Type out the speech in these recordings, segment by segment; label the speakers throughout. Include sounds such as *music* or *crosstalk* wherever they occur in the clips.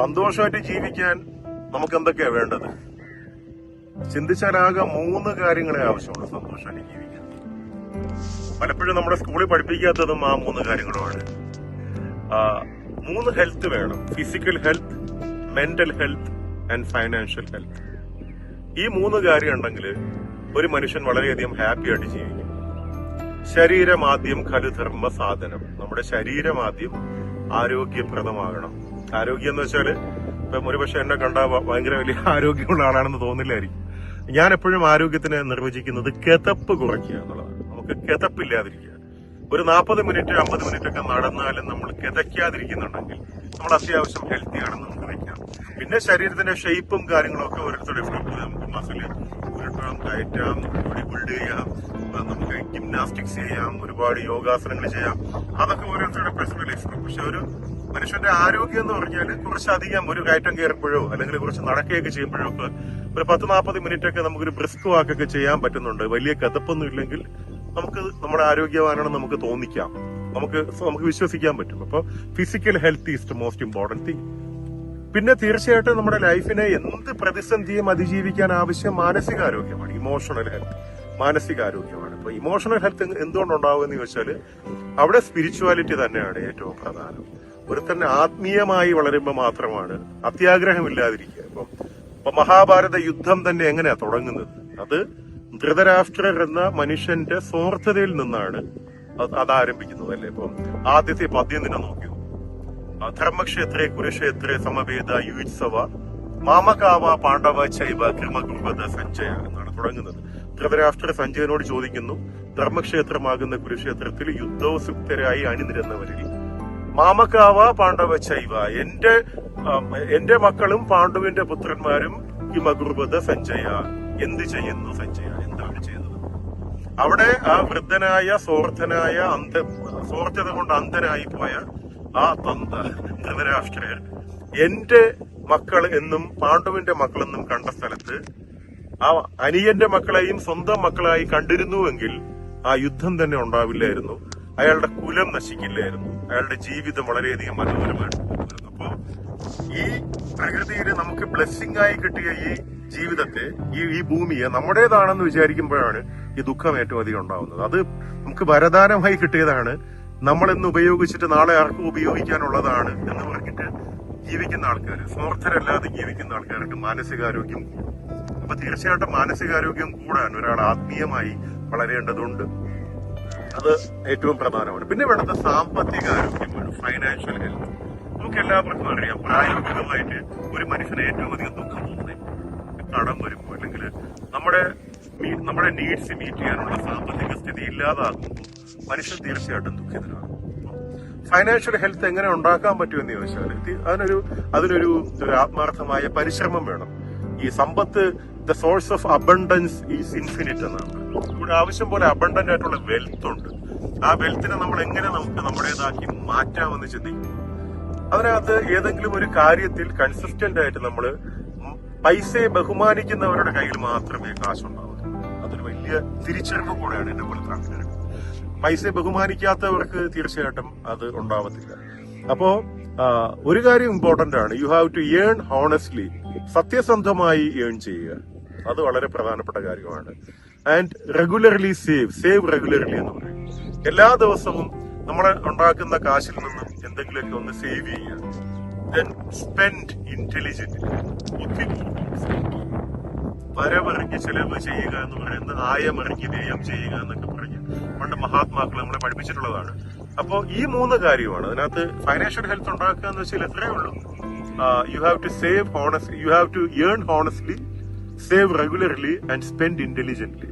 Speaker 1: സന്തോഷമായിട്ട് ജീവിക്കാൻ നമുക്ക് എന്തൊക്കെയാ വേണ്ടത്? ചിന്തിച്ചാലാകെ മൂന്ന് കാര്യങ്ങളെ ആവശ്യമുള്ളൂ സന്തോഷമായിട്ട് ജീവിക്കാൻ. പലപ്പോഴും നമ്മുടെ സ്കൂളിൽ പഠിപ്പിക്കാത്തതും ആ മൂന്ന് കാര്യങ്ങളുമാണ്. മൂന്ന് ഹെൽത്ത് വേണം. Physical health mental health and financial health. ഈ മൂന്ന് കാര്യം ഉണ്ടെങ്കിൽ ഒരു മനുഷ്യൻ വളരെയധികം ഹാപ്പി ആയിട്ട് ജീവിക്കും. ശരീരമാദ്യം ഖലുധർമ്മ സാധനം. നമ്മുടെ ശരീരമാദ്യം ആരോഗ്യപ്രദമാകണം. ആരോഗ്യം എന്ന് വെച്ചാൽ ഇപ്പം ഒരുപക്ഷെ എന്നെ കണ്ട ഭയങ്കര വലിയ *laughs* ആരോഗ്യമുള്ള ആളാണെന്ന് തോന്നില്ലായിരിക്കും. ഞാൻ എപ്പോഴും ആരോഗ്യത്തിനെ നിർവചിക്കുന്നത് കിതപ്പ് കുറയ്ക്കുക എന്നുള്ളതാണ്. നമുക്ക് കിതപ്പില്ലാതിരിക്കുക. ഒരു നാൽപ്പത് മിനിറ്റ് അമ്പത് മിനിറ്റ് ഒക്കെ നടന്നാലും നമ്മൾ കിതയ്ക്കാതിരിക്കുന്നുണ്ടെങ്കിൽ നമ്മൾ അത്യാവശ്യം ഹെൽത്തി ആണെന്ന് നമുക്ക് വെക്കാം. പിന്നെ ശരീരത്തിന്റെ ഷേപ്പും കാര്യങ്ങളും ഒക്കെ ഓരോരുത്തരുടെ നമുക്ക് മസിൽ ഉരുട്ടാം കയറ്റാം ബോഡി ബിൽഡ് ചെയ്യാം നമുക്ക് ജിംനാസ്റ്റിക്സ് ചെയ്യാം ഒരുപാട് യോഗാസനങ്ങൾ ചെയ്യാം. അതൊക്കെ ഓരോരുത്തരുടെ പേഴ്സണൽ ഇഷ്ടം പക്ഷെ ഒരു മനുഷ്യന്റെ ആരോഗ്യം എന്ന് പറഞ്ഞാൽ കുറച്ചധികം ഒരു കയറ്റം കയറുമ്പോഴോ അല്ലെങ്കിൽ കുറച്ച് നടക്കുകയൊക്കെ ചെയ്യുമ്പോഴോ ഒക്കെ ഒരു പത്ത് നാൽപ്പത് മിനിറ്റ് ഒക്കെ നമുക്കൊരു ബ്രിസ്ക് വാക്കൊക്കെ ചെയ്യാൻ പറ്റുന്നുണ്ട്. വലിയ കഥപ്പൊന്നും ഇല്ലെങ്കിൽ നമുക്ക് നമ്മുടെ ആരോഗ്യവാനാണെന്ന് നമുക്ക് തോന്നിക്കാം. നമുക്ക് നമുക്ക് വിശ്വസിക്കാൻ പറ്റും. അപ്പോൾ physical health is the most important thing പിന്നെ തീർച്ചയായിട്ടും നമ്മുടെ ലൈഫിനെ എന്ത് പ്രതിസന്ധിയും അതിജീവിക്കാൻ ആവശ്യം മാനസികാരോഗ്യമാണ്. Emotional health മാനസികാരോഗ്യമാണ്. ഇപ്പൊ ഇമോഷണൽ ഹെൽത്ത് എന്തുകൊണ്ടുണ്ടാവുമെന്ന് ചോദിച്ചാൽ അവിടെ സ്പിരിച്വാലിറ്റി തന്നെയാണ് ഏറ്റവും പ്രധാനം. ഒരു തന്നെ ആത്മീയമായി വളരുമ്പോൾ മാത്രമാണ് അത്യാഗ്രഹമില്ലാതിരിക്കുക. ഇപ്പം ഇപ്പൊ മഹാഭാരത യുദ്ധം തന്നെ എങ്ങനെയാ തുടങ്ങുന്നത്? അത് ധൃതരാഷ്ട്രർ എന്ന മനുഷ്യന്റെ സ്വാർത്ഥതയിൽ നിന്നാണ് അത് ആരംഭിക്കുന്നത് അല്ലേ? ഇപ്പം ആദ്യത്തെ പദ്യം തന്നെ നോക്കിയോ ധർമ്മക്ഷേത്രേ കുരുക്ഷേത്രേ സമവേദ യുത്സവ മാമകാവ പാണ്ഡവ ചൈവ കൃമകൃപത സഞ്ജയ എന്നാണ് തുടങ്ങുന്നത്. ധൃതരാഷ്ട്ര സഞ്ജയനോട് ചോദിക്കുന്നു ധർമ്മക്ഷേത്രമാകുന്ന കുരുക്ഷേത്രത്തിൽ യുദ്ധോസുക്തരായി അണിനിരന്നവരിൽ മാമകാവ പാണ്ഡവ ചൈവ. എന്റെ എന്റെ മക്കളും പാണ്ഡുവിന്റെ പുത്രന്മാരും കിമകുർവത സഞ്ജയ. എന്ത് ചെയ്യുന്നു സഞ്ജയ? എന്താണ് ചെയ്യുന്നത് അവിടെ ആ വൃദ്ധനായ സോർത്ഥനായ അന്ധ സോർത്ഥത കൊണ്ട് അന്ധനായി പോയ ആ തന്ത ധൃതരാഷ്ട്രയർ എന്റെ മക്കൾ എന്നും പാണ്ഡുവിന്റെ മക്കളെന്നും കണ്ട സ്ഥലത്ത് ആ അനിയന്റെ മക്കളെയും സ്വന്തം മക്കളായി കണ്ടിരുന്നുവെങ്കിൽ ആ യുദ്ധം തന്നെ ഉണ്ടാവില്ലായിരുന്നു. അയാളുടെ കുലം നശിക്കില്ലായിരുന്നു. അയാളുടെ ജീവിതം വളരെയധികം മനോഹരമായിട്ട് പോകുമായിരുന്നു. അപ്പോ ഈ പ്രകൃതിയിൽ നമുക്ക് ബ്ലെസ്സിംഗ് ആയി കിട്ടിയ ഈ ജീവിതത്തെ ഈ ഈ ഭൂമിയെ നമ്മുടേതാണെന്ന് വിചാരിക്കുമ്പോഴാണ് ഈ ദുഃഖം ഏറ്റവും അധികം ഉണ്ടാവുന്നത്. അത് നമുക്ക് വരദാനമായി കിട്ടിയതാണ്. നമ്മൾ ഇന്ന് ഉപയോഗിച്ചിട്ട് നാളെ ആർക്കും ഉപയോഗിക്കാനുള്ളതാണ് എന്ന് പറഞ്ഞിട്ട് ജീവിക്കുന്ന ആൾക്കാർ സ്വാർത്ഥരല്ലാതെ ജീവിക്കുന്ന ആൾക്കാരുണ്ട്. മാനസികാരോഗ്യം അപ്പൊ തീർച്ചയായിട്ടും മാനസികാരോഗ്യം കൂടാൻ ഒരാൾ ആത്മീയമായി വളരേണ്ടതുണ്ട്. അത് ഏറ്റവും പ്രധാനമാണ്. പിന്നെ വേണ്ടത് സാമ്പത്തിക ആരോഗ്യമാണ് ഫൈനാൻഷ്യൽ ഹെൽത്ത് നമുക്ക് എല്ലാവർക്കും അറിയാം പ്രായോഗികമായിട്ട് ഒരു മനുഷ്യന് ഏറ്റവും അധികം ദുഃഖം തോന്നുന്നത് കടം വരുമ്പോൾ അല്ലെങ്കിൽ നമ്മുടെ നമ്മുടെ നീഡ്സ് മീറ്റ് ചെയ്യാനുള്ള സാമ്പത്തിക സ്ഥിതി ഇല്ലാതാകുമ്പോൾ മനുഷ്യൻ തീർച്ചയായിട്ടും ദുഃഖിതനാകും ഫൈനാൻഷ്യൽ ഹെൽത്ത് എങ്ങനെ ഉണ്ടാക്കാൻ പറ്റുമെന്ന് ചോദിച്ചാൽ അതിനൊരു അതിനൊരു ഒരു ആത്മാർത്ഥമായ പരിശ്രമം വേണം. ഈ സമ്പത്ത് the source of abundance is infinite എന്നാണ്. ഇവിടെ ആവശ്യം പോലെ അബണ്ടന്റ് ആയിട്ടുള്ള വെൽത്ത് ഉണ്ട്. ആ വെൽത്തിനെ നമ്മൾ എങ്ങനെ നമുക്ക് നമ്മുടേതാക്കി മാറ്റാമെന്ന് ചിന്തിക്കും. അതിനകത്ത് ഏതെങ്കിലും ഒരു കാര്യത്തിൽ കൺസിസ്റ്റന്റ് ആയിട്ട് നമ്മൾ പൈസയെ ബഹുമാനിക്കുന്നവരുടെ കയ്യിൽ മാത്രമേ കാശുണ്ടാവൂ. അതൊരു വലിയ തിരിച്ചറിവ് കൂടെയാണ് എന്റെ ആൾക്കാർക്ക് പൈസയെ ബഹുമാനിക്കാത്തവർക്ക് തീർച്ചയായിട്ടും അത് ഉണ്ടാവത്തില്ല. അപ്പോ ഒരു കാര്യം ഇമ്പോർട്ടന്റ് ആണ്. You have to earn honestly സത്യസന്ധമായി ഏൺ ചെയ്യുക. അത് വളരെ പ്രധാനപ്പെട്ട കാര്യമാണ്. And regularly save save regularly എന്ന് പറയും. എല്ലാ ദിവസവും നമ്മൾ ഉണ്ടാക്കുന്ന കാശിൽ നിന്നും എന്തെങ്കിലുമൊക്കെ ഒന്ന് സേവ് ചെയ്യുക. വരവറിഞ്ഞ് ചെലവ് ചെയ്യുക എന്ന് പറയുന്നത് ആയമറിഞ്ഞ് വ്യയം ചെയ്യുക എന്നൊക്കെ പറഞ്ഞ് പണ്ട് മഹാത്മാക്കൾ നമ്മളെ പഠിപ്പിച്ചിട്ടുള്ളതാണ്. അപ്പോ ഈ മൂന്ന് കാര്യമാണ്. അതിനകത്ത് ഫൈനാൻഷ്യൽ ഹെൽത്ത് ഉണ്ടാക്കുക എന്ന് വെച്ചാൽ എത്രയേ ഉള്ളൂ? You have to save honest you have to earn honestly save regularly and spend intelligently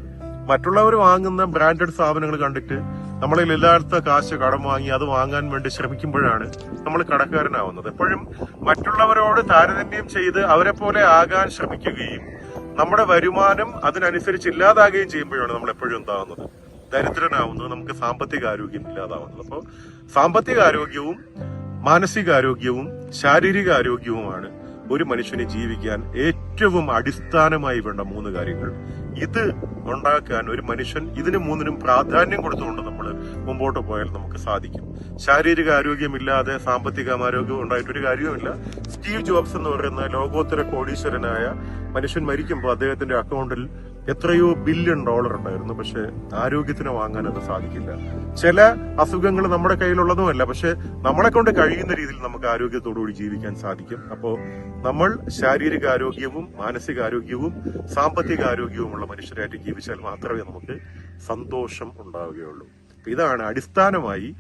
Speaker 1: മറ്റുള്ളവർ വാങ്ങുന്ന ബ്രാൻഡഡ് സാധനങ്ങൾ കണ്ടിട്ട് നമ്മളിൽ ഇല്ലാത്ത കാശ് കടം വാങ്ങി അത് വാങ്ങാൻ വേണ്ടി ശ്രമിക്കുമ്പോഴാണ് നമ്മൾ കടക്കാരനാവുന്നത്. എപ്പോഴും മറ്റുള്ളവരോട് താരതമ്യം ചെയ്ത് അവരെ പോലെ ആകാൻ ശ്രമിക്കുകയും നമ്മുടെ വരുമാനം അതിനനുസരിച്ച് ഇല്ലാതാകുകയും ചെയ്യുമ്പോഴാണ് നമ്മൾ എപ്പോഴും എന്താകുന്നത് ദരിദ്രനാവുന്നത് നമുക്ക് സാമ്പത്തിക ആരോഗ്യം ഇല്ലാതാവുന്നത്. അപ്പോൾ സാമ്പത്തിക ആരോഗ്യവും മാനസികാരോഗ്യവും ശാരീരിക ആരോഗ്യവുമാണ് ഒരു മനുഷ്യന് ജീവിക്കാൻ ഏറ്റവും അടിസ്ഥാനമായി വേണ്ട മൂന്ന് കാര്യങ്ങൾ. ഇത് ഉണ്ടാക്കാൻ ഒരു മനുഷ്യൻ ഇതിന് മൂന്നിനും പ്രാധാന്യം കൊടുത്തുകൊണ്ട് നമ്മൾ മുമ്പോട്ട് പോയാൽ നമുക്ക് സാധിക്കും. ശാരീരിക ആരോഗ്യമില്ലാതെ സാമ്പത്തിക ആരോഗ്യം ഉണ്ടായിട്ടൊരു കാര്യവുമില്ല. സ്റ്റീവ് ജോബ്സ് എന്ന് പറയുന്ന ലോകോത്തര കോടീശ്വരനായ മനുഷ്യൻ മരിക്കുമ്പോൾ അദ്ദേഹത്തിന്റെ അക്കൗണ്ടിൽ എത്രയോ ബില്യൺ ഡോളർ ഉണ്ടായിരുന്നു. പക്ഷെ ആരോഗ്യത്തിന് വാങ്ങാൻ അത് സാധിക്കില്ല. ചില അസുഖങ്ങൾ നമ്മുടെ കയ്യിലുള്ളതുമല്ല. പക്ഷെ നമ്മളെ കൊണ്ട് കഴിയുന്ന രീതിയിൽ നമുക്ക് ആരോഗ്യത്തോടുകൂടി ജീവിക്കാൻ സാധിക്കും. അപ്പോൾ നമ്മൾ ശാരീരിക ആരോഗ്യവും മാനസിക ആരോഗ്യവും സാമ്പത്തിക ആരോഗ്യവുമുള്ള മനുഷ്യരായിട്ട് ജീവിച്ചാൽ മാത്രമേ നമുക്ക് സന്തോഷം ഉണ്ടാവുകയുള്ളൂ. ഇതാണ് അടിസ്ഥാനമായി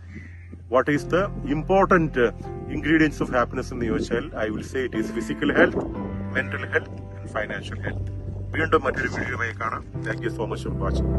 Speaker 1: what is the important ingredients of happiness എന്ന് ചോദിച്ചാൽ I will say it is physical health mental health and financial health വീണ്ടും മറ്റൊരു വീഡിയോയുമായി കാണാം. Thank you so much for watching